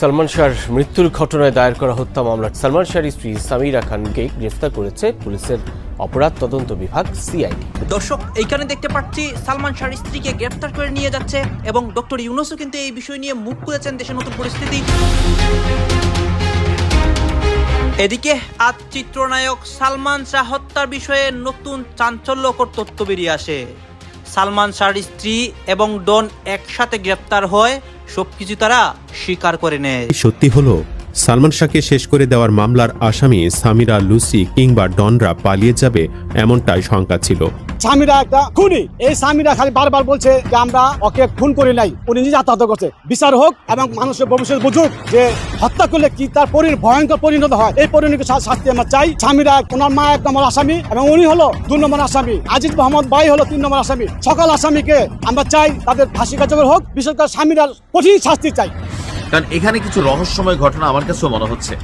সালমান শাহর মৃত্যুর ঘটনায় দায়ের করা হত্যা মামলা সালমান শাহর স্ত্রী সামিরা খানকে গ্রেফতার করেছে পুলিশের অপরাধ তদন্ত বিভাগ, সিআইডি। দর্শক, এইখানে দেখতে পাচ্ছি সালমান শাহর স্ত্রীকে গ্রেফতার করে নিয়ে যাচ্ছে এবং ডক্টর ইউনুসও কিন্তু এই বিষয় নিয়ে মুখ খুলেছেন দেশের নতুন পরিস্থিতি। এদিকে আজ চিত্রনায়ক সালমান শাহ হত্যার বিষয়ে নতুন চাঞ্চল্যকর তথ্য বেরিয়ে আসে। সালমান শাহর স্ত্রী এবং ডন একসাথে গ্রেপ্তার হয় সবকিছু তারা স্বীকার করে নেয়। সত্যি হলো সালমান শাহকে শেষ করে দেওয়ার মামলার আসামি সামিরা লুসি কিংবা ডনরা পালিয়ে যাবে এমনটাই শঙ্কা ছিল। স্বামীরা একটা খুনি। এই স্বামীরা খালি বারবার বলছে যে আমরা ওকে খুন করি নাই। উনি নিজে আত্মহত্যা করছে। বিচার হোক এবং মানুষের ভবিষ্যৎ বুঝুক যে হত্যা করলে কি তার পরি ভয়ঙ্কর পরিণত হয়। এই পরিণত শাস্তি আমরা চাই। স্বামীরা ওনার মা এক নম্বর আসামি এবং উনি হলো দুই নম্বর আসামি। আজিজ মোহাম্মদ বাই হলো তিন নম্বর আসামি। সকল আসামিকে আমরা চাই তাদের ফাঁসি কার্যকর হোক। বিশেষ করে স্বামীরা কঠিন শাস্তি চাই। কারণ এখানে কিছু রহস্যময় ঘটনা আমার কাছেও মনে হচ্ছে।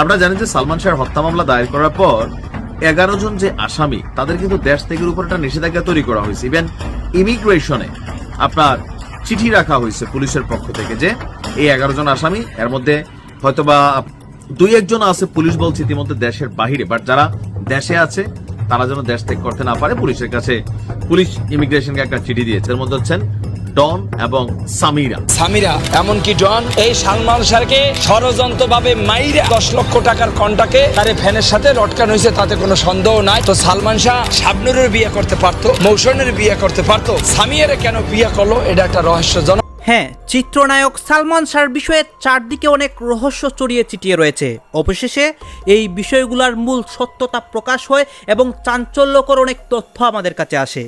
আমরা জানি যে সালমান শাহের হত্যা মামলা দায়ের করার পর এগারো জন যে আসামি, তাদের কিন্তু দেশ থেকে উপর একটা নিষেধাজ্ঞা তৈরি করা হয়েছে। ইভেন ইমিগ্রেশনে আপনার চিঠি রাখা হয়েছে পুলিশের পক্ষ থেকে যে এই এগারো জন আসামি, এর মধ্যে হয়তোবা দুই একজন আছে পুলিশ বলছে ইতিমধ্যে দেশের বাহিরে বাট যারা দেশে আছে, তারা যেন দেশ ত্যাগ করতে না পারে, পুলিশের কাছে পুলিশ ইমিগ্রেশনকে একটা চিঠি দিয়েছে। এর মধ্যে হচ্ছেন ডন এবং সামিরা। সামিরা এমনকি ডন এই সালমান শাহকে ষড়যন্ত্র ভাবে মাইরা দশ লক্ষ টাকার কন্টাকে তারে ফ্যানের সাথে লটকানো হয়েছে তাতে কোনো সন্দেহ নাই। তো সালমান শাহ শাবনুরের বিয়ে করতে পারতো মৌসুমের বিয়ে করতে পারতো। সামিয়ারে কেন বিয়ে করল এটা একটা রহস্যজনক হ্যাঁ চিত্রনায়ক সালমান শাহর বিষয়ে চারদিকে অনেক রহস্য চড়িয়ে চিটিয়ে রয়েছে। অবশেষে এই বিষয়গুলোর মূল সত্যতা প্রকাশ হয় এবং চাঞ্চল্যকর অনেক তথ্য আমাদের কাছে আসে।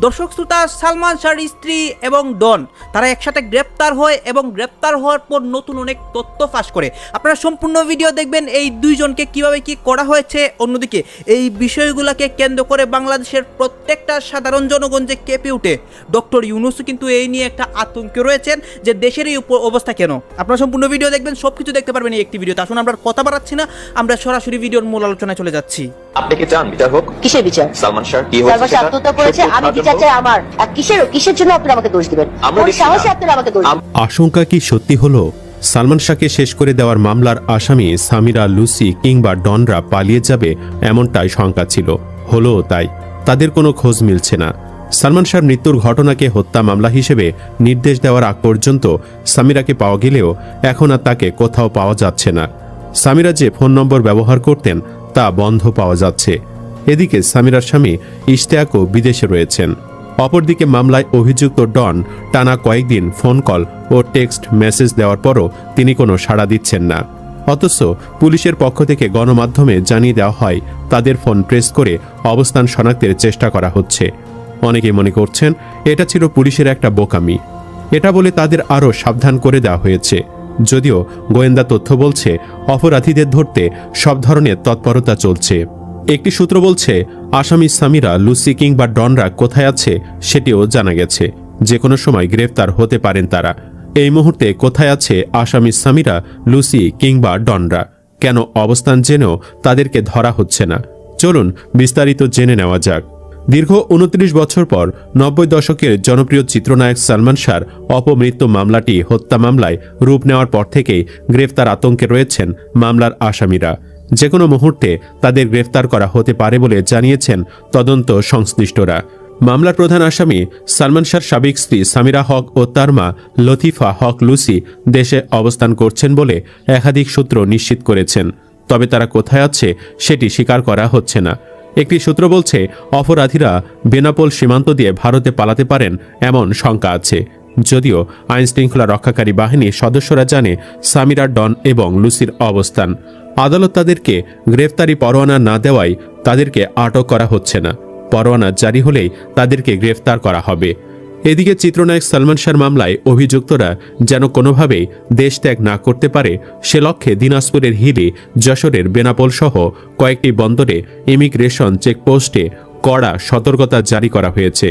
দর্শক শ্রোতা সালমান শাহর স্ত্রী এবং ডন তারা একসাথে গ্রেপ্তার হয় এবং গ্রেপ্তার হওয়ার পর নতুন অনেক তথ্য ফাঁস করে। আপনারা সম্পূর্ণ ভিডিও দেখবেন এই দুইজনকে কীভাবে কি করা হয়েছে। অন্যদিকে এই বিষয়গুলোকে কেন্দ্র করে বাংলাদেশের প্রত্যেকটা সাধারণ জনগণ যে কেঁপে উঠে ডক্টর ইউনুসও কিন্তু এই নিয়ে একটা আতঙ্কে রয়েছেন যে দেশের এই উপ- অবস্থা কেন? আপনারা সম্পূর্ণ ভিডিও দেখবেন সব কিছু দেখতে পারবেন এই একটি ভিডিওতে। আসুন আমরা কথা বাড়াচ্ছি না আমরা সরাসরি ভিডিওর মূল আলোচনায় চলে যাচ্ছি। আপনি কি চান বিচার হোক কিসের বিচার? সালমান শাহ কি সালমান হয়েছে শাহ আত্মহত্যা করেছে আমি আমার। আর কিসের কিসের জন্য আপনারা আমাকে দোষ দিবেন? কোন সাহসে আপনারা আমাকে দোষ দিবেন। আশঙ্কা কি সত্যি হলো? সালমান শাহকে শেষ করে দেওয়ার মামলার আসামি সামিরা লুসি কিংবা ডনরা পালিয়ে যাবে এমনটাই শঙ্কা ছিল। হলো তাই। তাদের কোনো খোঁজ মিলছে না। সালমান শাহর মৃত্যুর ঘটনাকে হত্যা মামলা হিসেবে নির্দেশ দেওয়ার আগ পর্যন্ত সামিরাকে পাওয়া গেলেও এখন আর তাকে কোথাও পাওয়া যাচ্ছে না। সামিরা যে ফোন নম্বর ব্যবহার করতেন তা বন্ধ পাওয়া যাচ্ছে। এদিকে সামিরার স্বামী ইশতেয়াকও বিদেশে রয়েছেন। অপরদিকে মামলায় অভিযুক্ত ডন টানা কয়েকদিন ফোন কল ও টেক্সট মেসেজ দেওয়ার পরও তিনি কোনো সাড়া দিচ্ছেন না। অথচ পুলিশের পক্ষ থেকে গণমাধ্যমে জানিয়ে দেওয়া হয়, তাদের ফোন প্রেস করে অবস্থান শনাক্তের চেষ্টা করা হচ্ছে। অনেকে মনে করছেন, এটা ছিল পুলিশের একটা বোকামি। এটা বলে তাদের আরও সাবধান করে দেওয়া হয়েছে। যদিও গোয়েন্দা তথ্য বলছে, অপরাধীদের ধরতে সব ধরনের তৎপরতা চলছে। একটি সূত্র বলছে, আসামি সামিরা, লুসি কিংবা ডনরা কোথায় আছে সেটিও জানা গেছে। যে কোনো সময় গ্রেফতার হতে পারেন তারা। এই মুহূর্তে কোথায় আছে আসামি সামিরা, লুসি কিংবা ডনরা? কেন অবস্থান জেনেও তাদেরকে ধরা হচ্ছে না? চলুন বিস্তারিত জেনে নেওয়া যাক। দীর্ঘ উনত্রিশ বছর পর নব্বই দশকের জনপ্রিয় চিত্রনায়ক সালমান শাহর অপমৃত্যু মামলাটি হত্যা মামলায় রূপ নেওয়ার পর থেকেই গ্রেফতার আতঙ্কে রয়েছেন মামলার আসামিরা। যে কোনো মুহূর্তে তাদের গ্রেফতার করা হতে পারে বলে জানিয়েছেন তদন্ত সংশ্লিষ্টরা। মামলার প্রধান আসামি সালমান শাহর সাবেক স্ত্রী সামিরা হক ও তার মা লতিফা হক লুসি দেশে অবস্থান করছেন বলে একাধিক সূত্র নিশ্চিত করেছেন। তবে তারা কোথায় আছে সেটি স্বীকার করা হচ্ছে না। একটি সূত্র বলছে, অপরাধীরা বেনাপোল সীমান্ত দিয়ে ভারতে পালাতে পারেন এমন শঙ্কা আছে। যদিও আইন শৃঙ্খলা রক্ষাকারী বাহিনীর সদস্যরা জানে সামিরা ডন এবং লুসির অবস্থান। আদালত তাদেরকে গ্রেফতারি পরোয়ানা না দেওয়ায় তাদেরকে আটক করা হচ্ছে না। পরোয়ানা জারি হলেই তাদেরকে গ্রেফতার করা হবে। এদিকে চিত্রনায়ক সালমান শাহর মামলায় অভিযুক্তরা যেন কোনোভাবেই দেশ ত্যাগ না করতে পারে, সে লক্ষ্যে দিনাজপুরের হিলি যশোরের বেনাপোল সহ কয়েকটি বন্দরে ইমিগ্রেশন চেকপোস্টে কড়া সতর্কতা জারি করা হয়েছে।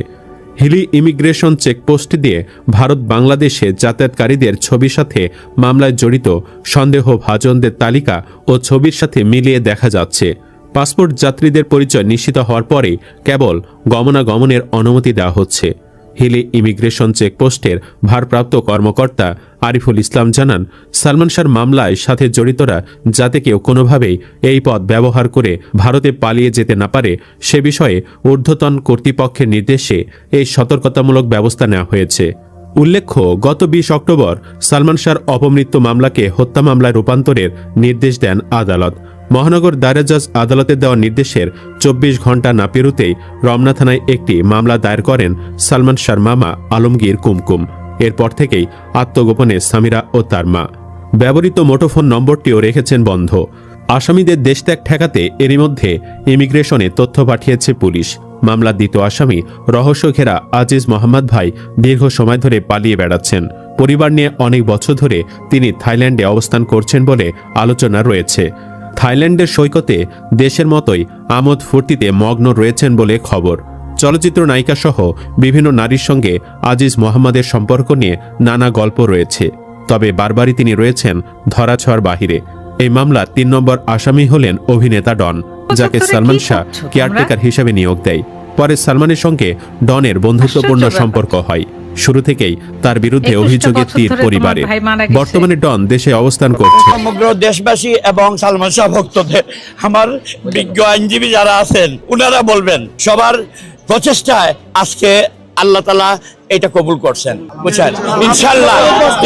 হিলি ইমিগ্রেশন চেকপোস্ট দিয়ে ভারত বাংলাদেশে যাতায়াতকারীদের ছবির সাথে মামলায় জড়িত সন্দেহ ভাজনদের তালিকা ও ছবির সাথে মিলিয়ে দেখা যাচ্ছে। পাসপোর্ট যাত্রীদের পরিচয় নিশ্চিত হওয়ার পরে কেবল গমনাগমনের অনুমতি দেওয়া হচ্ছে। হিলি ইমিগ্রেশন চেকপোস্টের ভারপ্রাপ্ত কর্মকর্তা আরিফুল ইসলাম জানান, সালমান শাহর মামলায় সাথে জড়িতরা যাতে কেউ কোনোভাবেই এই পথ ব্যবহার করে ভারতে পালিয়ে যেতে না পারে, সে বিষয়ে ঊর্ধ্বতন কর্তৃপক্ষের নির্দেশে এই সতর্কতামূলক ব্যবস্থা নেওয়া হয়েছে। উল্লেখ্য, গত বিশ অক্টোবর সালমান শাহর অপমৃত্যু মামলাকে হত্যা মামলায় রূপান্তরের নির্দেশ দেন আদালত। মহানগর দায়রা জজ আদালতের দেওয়া নির্দেশের চব্বিশ ঘণ্টা না পেরুতেই রমনা থানায় একটি মামলা দায়ের করেন সালমান শাহর মামা আলমগীর কুমকুম। এরপর থেকেই আত্মগোপনে সামিরা ও তার মা। ব্যবহৃত মোটোফোন নম্বরটিও রেখেছেন বন্ধ। আসামিদের দেশত্যাগ ঠেকাতে এরই মধ্যে ইমিগ্রেশনে তথ্য পাঠিয়েছে পুলিশ। মামলার দ্বিতীয় আসামি রহস্য ঘেরা আজিজ মোহাম্মদ ভাই দীর্ঘ সময় ধরে পালিয়ে বেড়াচ্ছেন। পরিবার নিয়ে অনেক বছর ধরে তিনি থাইল্যান্ডে অবস্থান করছেন বলে আলোচনা রয়েছে। থাইল্যান্ডের সৈকতে দেশের মতোই আমোদ ফুর্তিতে মগ্ন রয়েছেন বলে খবর। চলচ্চিত্র নায়িকা সহ বিভিন্ন নারীর সঙ্গে আজিজ মোহাম্মদের সম্পর্ক নিয়ে নানা গল্প রয়েছে। তবে বারবারই তিনি রয়েছেন ধরাছোঁয়ার বাহিরে। এই মামলার তিন নম্বর আসামি হলেন অভিনেতা ডন যাকে সালমান শাহ কেয়ারটেকার হিসেবে নিয়োগ দেয়। পরে সালমানের সঙ্গে ডনের বন্ধুত্বপূর্ণ সম্পর্ক হয়। শুরু থেকেই তার বিরুদ্ধে অভিযোগের তীর পরিবারে। বর্তমানে ডন দেশে অবস্থান করছে সমগ্র দেশবাসী এবং সালমান শাহ ভক্তদের আমার বিজ্ঞ আইনজীবী যারা আছেন ওনারা বলবেন সবার প্রচেষ্টায় আজকে আল্লাহ তালা এটা কবুল করছেন। বুঝছেন? ইনশাল্লাহ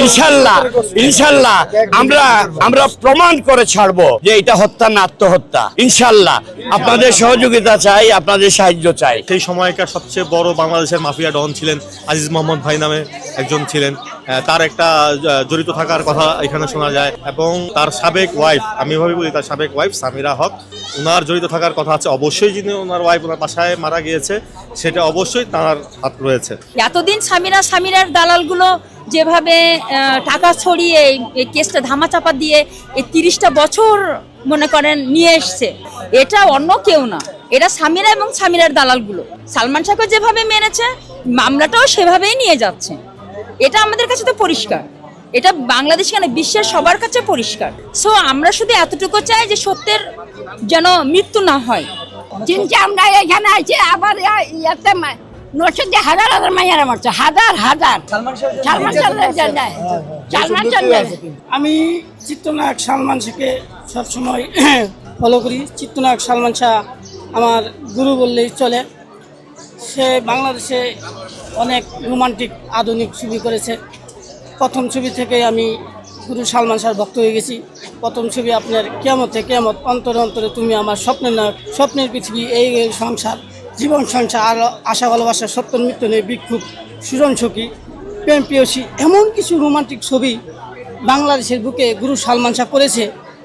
ইনশাল্লাহ ইনশাল্লাহ আমরা আমরা প্রমাণ করে ছাড়বো যে এটা হত্যা না আত্মহত্যা। ইনশাল্লাহ আপনাদের সহযোগিতা চাই আপনাদের সাহায্য চাই। সেই সময়কার সবচেয়ে বড় বাংলাদেশের মাফিয়া ডন ছিলেন আজিজ মোহাম্মদ ভাই নামে একজন ছিলেন। তার একটা জড়িত থাকার কথা এখানে শোনা যায় এবং তার সাবেক ওয়াইফ আমি এভাবে বলি তার সাবেক ওয়াইফ সামিরা হক ওনার জড়িত থাকার কথা আছে। অবশ্যই যিনি ওনার ওয়াইফ ওনার বাসায় মারা গিয়েছে সেটা অবশ্যই তার হাত রয়েছে। এতদিন স্বামীরা স্বামীরার দালালগুলো যেভাবে টাকা ছড়িয়ে এই- কেসটা ধামাচাপা দিয়ে এই তিরিশটা বছর মনে করেন নিয়ে এসছে। এটা অন্য কেউ না। এটা স্বামীরা এবং স্বামীরার দালালগুলো। সালমান শাহকে যেভাবে মেরেছে, মামলাটাও সেভাবেই নিয়ে যাচ্ছে। এটা আমাদের কাছে তো পরিষ্কার। এটা বাংলাদেশ কেন? বিশ্বের সবার কাছে পরিষ্কার। সো আমরা শুধু এতটুকু চাই যে সত্যের যেন মৃত্যু না হয়। আমরা এখানে আইছি আবার নরসিংদী হাজার হাজার মাইয়ারা মারছে হাজার হাজার। সালমান শাহের সালমান আমি চিত্রনায়ক সালমান শাহকে সবসময় ফলো করি। চিত্রনায়ক সালমান শাহ আমার গুরু বললেই চলে। সে বাংলাদেশে অনেক রোমান্টিক আধুনিক ছবি করেছে। প্রথম ছবি থেকে আমি গুরু সালমান শাহর ভক্ত হয়ে গেছি। প্রথম ছবি আপনার কেমতে কেমত অন্তরে অন্তরে তুমি আমার স্বপ্নের নায়ক স্বপ্নের পৃথিবী এই এই সংসার। জীবন সংসার আর আশা, ভালোবাসা, সত্য মৃত্যু নেই বিক্ষোভ সুজন সখী, প্রেম প্রিয়সী এমন কিছু রোমান্টিক ছবি বাংলাদেশের বুকে গুরু সালমান শাহ করেছে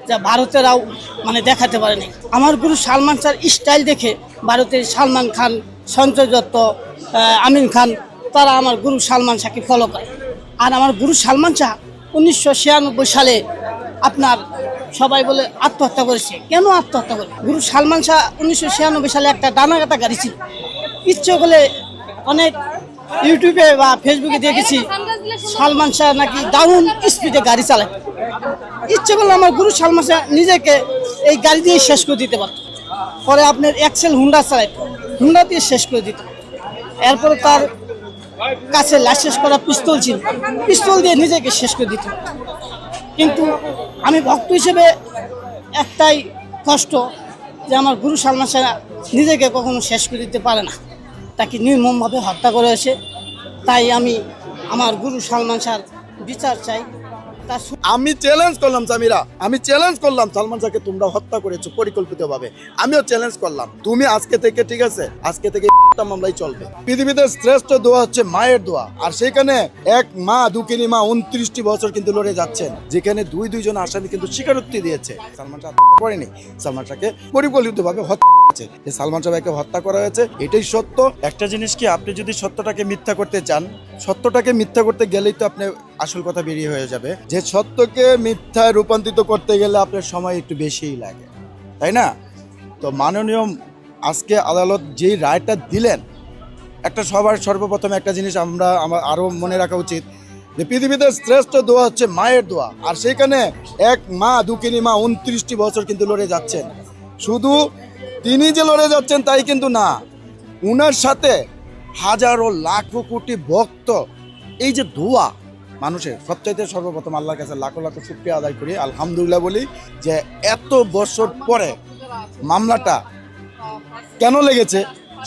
যা ভারতেরাও মানে দেখাতে পারেনি। আমার গুরু সালমান শাহর স্টাইল দেখে ভারতের সালমান খান, সঞ্জয় দত্ত আমিন খান, তারা আমার গুরু সালমান শাহকে ফলো করে। আর আমার গুরু সালমান শাহ উনিশশো ছিয়ানব্বই সালে আপনার সবাই বলে আত্মহত্যা করেছে। কেন আত্মহত্যা করে? গুরু সালমান শাহ উনিশশো ছিয়ানব্বই সালে একটা ডানাগাতা গাড়ি ছিল। ইচ্ছে করলে অনেক ইউটিউবে বা ফেসবুকে দেখেছি, সালমান শাহ নাকি দারুণ স্পিডে গাড়ি চালায়। ইচ্ছে করলে আমার গুরু সালমান শাহ নিজেকে এই গাড়ি দিয়ে শেষ করে দিতে পারত। পরে আপনার এক্সেল হুন্ডা চালাইত। হুন্ডা দিয়ে শেষ করে দিত। এরপরে তার কাছে লাইসেন্স করা পিস্তল ছিল। পিস্তল দিয়ে নিজেকে শেষ করে দিত। কিন্তু আমি ভক্ত হিসেবে একটাই কষ্ট যে আমার গুরু সালমান সাহা নিজেকে কখনো শেষ করে দিতে পারে না। তাকে নির্মমভাবে হত্যা করেছে। তাই আমি আমার গুরু সালমান শাহর বিচার চাই। আমি চ্যালেঞ্জ করলাম, সামিরা। আমি চ্যালেঞ্জ করলাম। সালমান শাহকে তোমরা হত্যা করেছ পরিকল্পিতভাবে। আমিও চ্যালেঞ্জ করলাম। তুমি আজকে থেকে, ঠিক আছে? আজকে থেকে মামলাই চলবে। পৃথিবীতে শ্রেষ্ঠ দোয়া হচ্ছে মায়ের দোয়া। আর সেখানে এক মা দুকিনী মা উনত্রিশটি বছর কিন্তু লড়ে যাচ্ছেন। যেখানে দুই, দুইজন আসামি কিন্তু স্বীকারোক্তি দিয়েছে। সালমান শাহ করেনি। সালমান শাহকে পরিকল্পিতভাবে হত্যা যে সালমান শাহকে হত্যা করা হয়েছে, এটাই সত্য। একটা জিনিস কি, আপনি যদি সত্যটাকে মিথ্যা করতে চান, সত্যটাকে মিথ্যা করতে গেলেই তো আপনি আসল কথা বেরিয়ে হয়ে যাবে। যে সত্যকে মিথ্যায় রূপান্তরিত করতে গেলে আপনার সময় একটু বেশিই লাগে, তাই না? তো মাননীয় আজকে আদালত যেই রায়টা দিলেন, একটা সবার সর্বপ্রথম একটা জিনিস আমরা, আমার আরও মনে রাখা উচিত, যে পৃথিবীতে শ্রেষ্ঠ দোয়া হচ্ছে মায়ের দোয়া, আর সেখানে এক মা দুকিনী মা, উনত্রিশটি বছর কিন্তু লড়ে যাচ্ছেন। শুধু তিনি যে লড়ে যাচ্ছেন তাই কিন্তু না। উনার সাথে হাজারো লাখো কোটি ভক্ত। এই যে দোয়া মানুষের, সবচাইতে সর্বপ্রথম আল্লাহর কাছে লাখো লাখো শুক্রিয়া আদায় করি, আলহামদুলিল্লাহ বলি যে এত বছর পরে মামলাটা কেন লেগেছে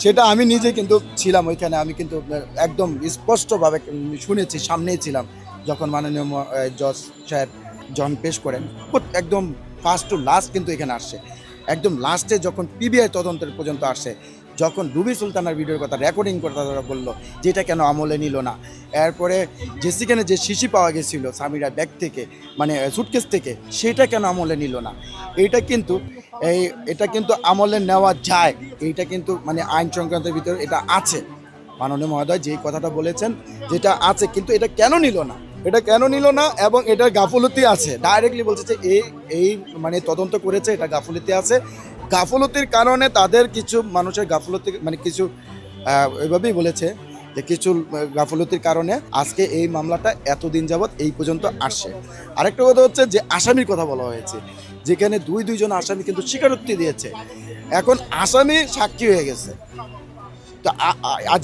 সেটা আমি নিজে কিন্তু ছিলাম ওইখানে, আমি কিন্তু একদম স্পষ্টভাবে শুনেছি, সামনেই ছিলাম যখন মাননীয় জজ সাহেব জন পেশ করেন। একদম ফার্স্ট টু লাস্ট কিন্তু এখানে আসছে। একদম লাস্টে যখন পিবিআই তদন্তের পর্যন্ত আসে, যখন রুবি সুলতানার ভিডিওর কথা রেকর্ডিং কথা তারা বলল যেটা কেন আমলে নিল না। এরপরে যে সেখানে যে শিশি পাওয়া গেছিল সামিরা ব্যাগ থেকে মানে সুটকেস থেকে, সেটা কেন আমলে নিল না? এটা কিন্তু, এই, এটা কিন্তু আমলে নেওয়া যায়। এইটা কিন্তু মানে আইন সংক্রান্তের ভিতরে এটা আছে। মাননীয় মহোদয় যেই কথাটা বলেছেন, যেটা আছে, কিন্তু এটা কেন নিল না? এটা কেন নিল না এবং এটার গাফলতি আছে? ডাইরেক্টলি বলছে যে এই এই মানে তদন্ত করেছে, এটা গাফলতি আছে। গাফলতির কারণে তাদের কিছু মানুষের গাফলতি মানে কিছু ওইভাবেই বলেছে যে কিছু গাফলতির কারণে আজকে এই মামলাটা এতদিন যাবৎ এই পর্যন্ত আসে আরেকটা কথা হচ্ছে যে আসামির কথা বলা হয়েছে, যেখানে দুই দুইজন আসামি কিন্তু স্বীকারোক্তি দিয়েছে। এখন আসামি সাক্ষী হয়ে গেছে। তো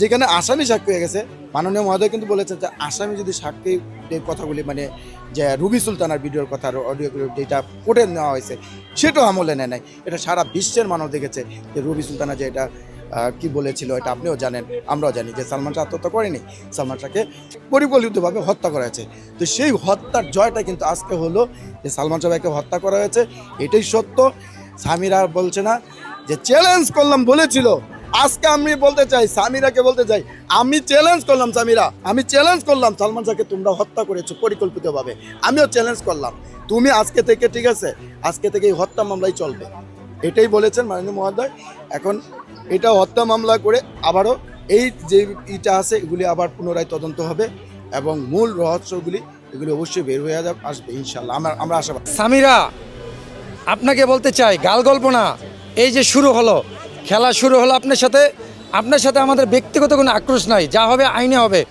যেখানে আসামি সাক্ষী হয়ে গেছে মাননীয় মহোদয় কিন্তু বলেছেন যে আসামি যদি সাক্ষী কথাগুলি মানে যে রুবি সুলতানার ভিডিওর কথা অডিও যেটা কোর্টে নেওয়া হয়েছে, সেটাও আমলে নেয় নাই। এটা সারা বিশ্বের মানুষ দেখেছে যে রুবি সুলতানা যে এটা কি বলেছিল, এটা আপনিও জানেন, আমরাও জানি যে সালমান শাহ আত্মহত্যা করেনি। সালমান শাহকে পরিকল্পিতভাবে হত্যা করা হয়েছে। তো সেই হত্যার জয়টা কিন্তু আজকে হলো যে সালমান শাহকে হত্যা করা হয়েছে। এটাই সত্য। সামিরা বলছে না যে চ্যালেঞ্জ করলাম বলেছিল। আজকে আমি বলতে চাই, সামিরাকে বলতে চাই, আমি চ্যালেঞ্জ করলাম সামিরা, আমি চ্যালেঞ্জ করলাম সালমান শাহকে তোমরা হত্যা করেছ পরিকল্পিতভাবে, আমিও চ্যালেঞ্জ করলাম। তুমি আজকে থেকে, ঠিক আছে, আজকে থেকে এই হত্যা মামলাই চলবে। এটাই বলেছেন মাননীয় মহোদয়। এখন এটা হত্যা মামলা করে আবারও এই যে ইটা আছে, এগুলি আবার পুনরায় তদন্ত হবে এবং মূল রহস্যগুলি, এগুলি অবশ্যই বের হয়ে যাবে আসবে ইনশাল্লাহ আমরা আমরা আশাবাদ। সামিরা, আপনাকে বলতে চাই, গাল গল্প না, এই যে শুরু হলো খেলা শুরু হলো আপনার সাথে আপনার সাথে আমাদের ব্যক্তিগত কোনো আক্রোশ নাই যা হবে আইনে হবে।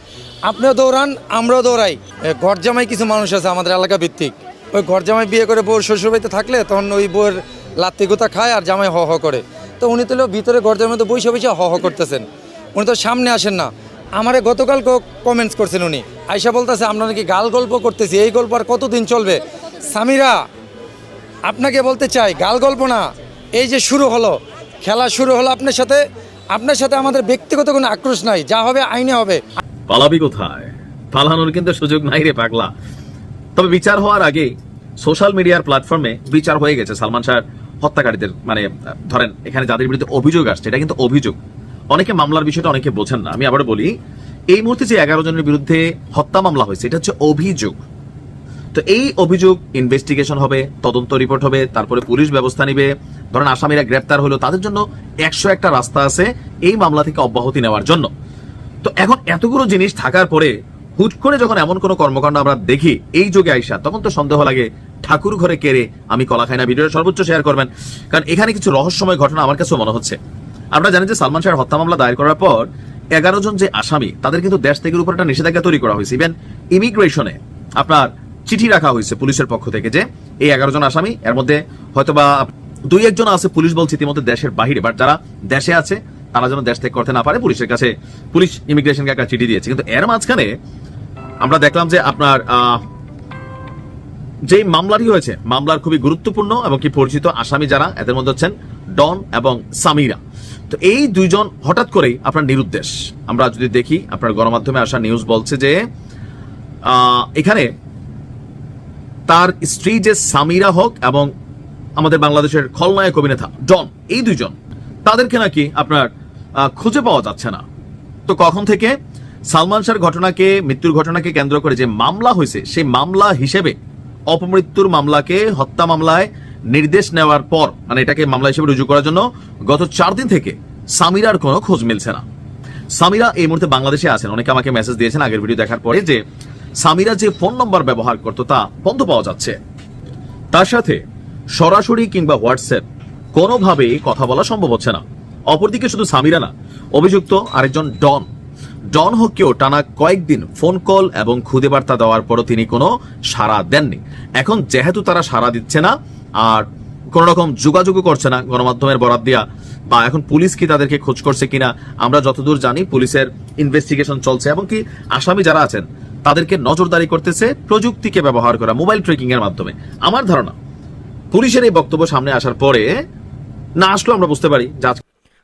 আপনিও দৌড়ান আমরাও দৌড়াই। এ, ঘর জামাই কিছু মানুষ আছে আমাদের এলাকা ভিত্তিক। ওই ঘর জামাই বিয়ে করে বউর শ্বশুরবাড়িতে থাকলে তখন ওই বউয়ের লাত্তি গোতা খায় আর জামাই হ হ করে। তো উনি তো ভিতরে ঘর জামাই তো বসে বসে হ হ করতেছেন। উনি তো সামনে আসেন না। আমারে গতকাল কমেন্টস করছেন উনি। আয়সা বলতেছে আমরা নাকি গাল গল্প করতেছি এই গল্প আর কতদিন চলবে? সামিরা আপনাকে বলতে চাই গাল গল্প না এই যে শুরু হলো খেলা শুরু হলো আপনার সাথে। আপনার সাথে আমাদের ব্যক্তিগত কোনো আক্রোশ নাই, যা হবে আইনে হবে। পালাবি কোথায়? পালানোর কিন্তু সুযোগ নাই রে পাগলা। তবে বিচার হওয়ার আগে সোশ্যাল মিডিয়ার প্ল্যাটফর্মে বিচার হয়ে গেছে সালমান শাহ হত্যাকারীদের মানে ধরেন, এখানে যাদের বিরুদ্ধে অভিযোগ আসছে, এটা কিন্তু অভিযোগ। অনেকে মামলার বিষয়টা অনেকে বোঝেন না। আমি আবার বলি, এই মুহূর্তে যে এগারো জনের বিরুদ্ধে হত্যা মামলা হয়েছে, এটা হচ্ছে অভিযোগ। তো এই অভিযোগ ইনভেস্টিগেশন হবে, তদন্ত রিপোর্ট হবে, তারপরে পুলিশ ব্যবস্থা নিবে। ধরেন আসামিরা গ্রেপ্তার হলো, তাদের জন্য একশো একটা রাস্তা আছে এই মামলা থেকে অব্যাহতি নেওয়ার জন্য। তো এখন এতগুলো জিনিস থাকার পরে হুট করে যখন এমন কোনো কর্মকাণ্ড আমরা দেখি, এই যুগে আইসা, তখন তো সন্দেহ লাগে, ঠাকুর ঘরে কেড়ে আমি কলা খাই না সর্বোচ্চ শেয়ার করবেন। কারণ এখানে কিছু রহস্যময় ঘটনা আমার কাছে মনে হচ্ছে। আমরা জানি যে সালমান শাহের হত্যা মামলা দায়ের করার পর এগারো জন যে আসামি, তাদের কিন্তু দেশ থেকে উপর একটা নিষেধাজ্ঞা তৈরি করা হয়েছে। ইভেন ইমিগ্রেশনে আপনার চিঠি রাখা হয়েছে পুলিশের পক্ষ থেকে যে এই এগারো জন আসামি, এর মধ্যে হয়তোবা দুই একজন আছে পুলিশ বলছে ইতিমধ্যে দেশের বাহিরে বাট যারা দেশে আছে, তারা যেন দেশ থেকে করতে না পারে, পুলিশের কাছে পুলিশ ইমিগ্রেশনকে একটা চিঠি দিয়েছে। কিন্তু এর মাঝখানে আমরা দেখলাম যে আপনার যেই মামলাটি হয়েছে, মামলার খুবই গুরুত্বপূর্ণ এবং কি পরিচিত আসামি যারা, এদের মধ্যে হচ্ছেন ডন এবং সামিরা। তো এই দুইজন হঠাৎ করেই আপনার নিরুদ্দেশ। আমরা যদি দেখি, আপনার গণমাধ্যমে আসা নিউজ বলছে যে এখানে তার স্ত্রী যে সামিরা হক এবং আমাদের বাংলাদেশের খলনায়ক অভিনেতা ডন, এই দুইজন, তাদেরকে নাকি আপনার খুঁজে পাওয়া যাচ্ছে না। তো কখন থেকে সালমান শাহর ঘটনাকে, মৃত্যুর ঘটনাকে কেন্দ্র করে যে মামলা হয়েছে, সেই মামলা হিসেবে অপমৃত্যুর মামলাকে, হত্যা মামলায় নির্দেশ নেওয়ার পর মানে এটাকে মামলা হিসেবে রুজু করার জন্য গত চার দিন থেকে সামিরার কোনো খোঁজ মিলছে না। সামিরা এই মুহূর্তে বাংলাদেশে আছেন। অনেকে আমাকে মেসেজ দিয়েছেন আগের ভিডিও দেখার পরে যে সামিরা যে ফোন নম্বর ব্যবহার করতো তা বন্ধ পাওয়া যাচ্ছে। তার সাথে সরাসরি কিংবা হোয়াটসঅ্যাপ কোনোভাবেই কথা বলা সম্ভব হচ্ছে না। অপরদিকে শুধু সামিরা না, অভিযুক্ত আরেকজন ডন। ডন হককেও টানা কয়েকদিন ফোন কল এবং খুদে বার্তা দেওয়ার পরও তিনি কোনো সাড়া দেননি। এখন যেহেতু তারা সাড়া দিচ্ছে না, আর কোন রকম যোগাযোগও করছে না গণমাধ্যমের বরাদ দেওয়া বা এখন পুলিশ কি তাদেরকে খোঁজ করছে কিনা, আমরা যতদূর জানি পুলিশের ইনভেস্টিগেশন চলছে। এবং কি আসামি যারা আছেন তাদেরকে নজরদারি করতেছে প্রযুক্তিকে ব্যবহার করা, মোবাইল ট্রেকিং এর মাধ্যমে। আমার ধারণা, পুলিশের এই বক্তব্য সামনে আসার পরে না আসলো আমরা বুঝতে পারি যে